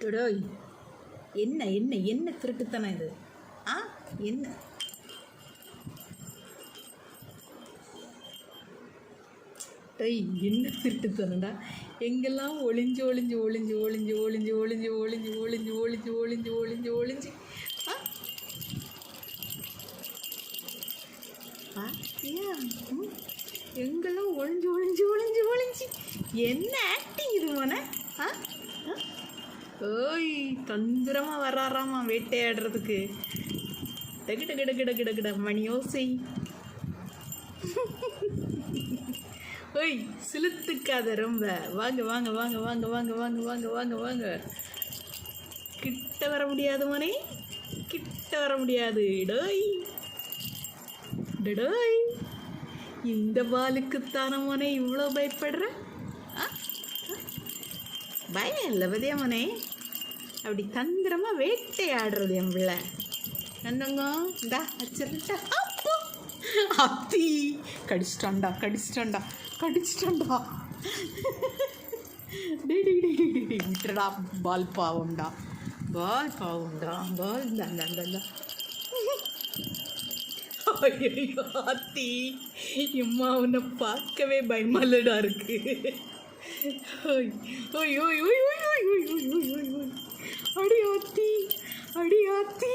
டோய் என்ன என்ன என்ன திருட்டுத்தனம் இது ஆ என்ன டெய் என்ன திருட்டுத்தனடா எங்கெல்லாம் ஒளிஞ்சு ஒளிஞ்சு ஒளிஞ்சு ஒளிஞ்சு ஒளிஞ்சு ஒளிஞ்சு ஒளிஞ்சு ஒளிஞ்சு ஒளிஞ்சு ஒளிஞ்சு ஒளிஞ்சு ஒளிஞ்சு ஆ எங்கெல்லாம் ஒளிஞ்சு ஒளிஞ்சு ஒளிஞ்சு ஒளிஞ்சு என்ன ஆக்டிங் இது மோன ஆ? ஓய் தந்திரமாக வராராமா வேட்டையாடுறதுக்கு. டகு டகு கிட கிட கிட மணியோ மணி யோசை ஓய் சிலுத்துக்காத ரொம்ப. வாங்க வாங்க வாங்க வாங்க வாங்க வாங்க வாங்க வாங்க வாங்க. கிட்ட வர முடியாது மனே கிட்ட வர முடியாது. டோய். டடோய் இந்த பாலுக்குத்தான மோனே இவ்வளோ பயப்படுற? பயம் இல்லை பதியா அப்படி தந்திரமாக வேட்டையாடுறது என் பிள்ளை. என்னங்க? இந்தா வச்சிருட்டா அப்போ. அத்தி. கடிச்சிட்டான்டா கடிச்சிட்டான்டா கடிச்சிட்டான்டா. டேய் டேய் டேய் பால் பாவம்டா. பால் பாவம்டா. பால் தாண்டா ஐயோ ஆத்தி இம்மா உன்னை பார்க்கவே பயமாலடா இருக்கு. ஓய் ஓய் ஓய் ஓய் ஓய் ஓய் ஓய் ஓய் ஓய் ஓய் ஓய் அடி ஆத்தி அடி ஆத்தி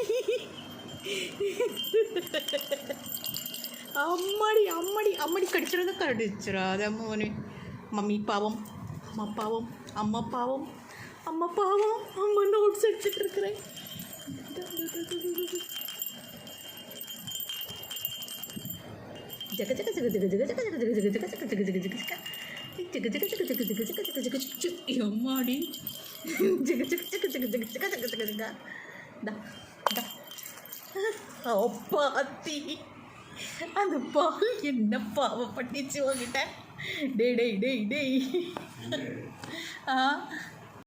அம்மாடி அம்மாடி அம்மாடி கடிச்சிருந்தா கடிச்சிடாத மோனே மம்மி பாவம் அம்மா பாவம் அம்மா பாவம் அம்மா பாவம் அம்மா நோட்ஸ் எடுத்துட்டு இருக்கிறேன் ஜக ஜக ஜக ஜக ஜக ஜக ஜக ஜக ஜக ஜக ஜக ஜக ஜக எம்மாடி? பாத்தி அந்த பால் என்ன பாவப்பட்டுச்சு உங்ககிட்ட டேய் டேய் டேய் டேய். ஆ?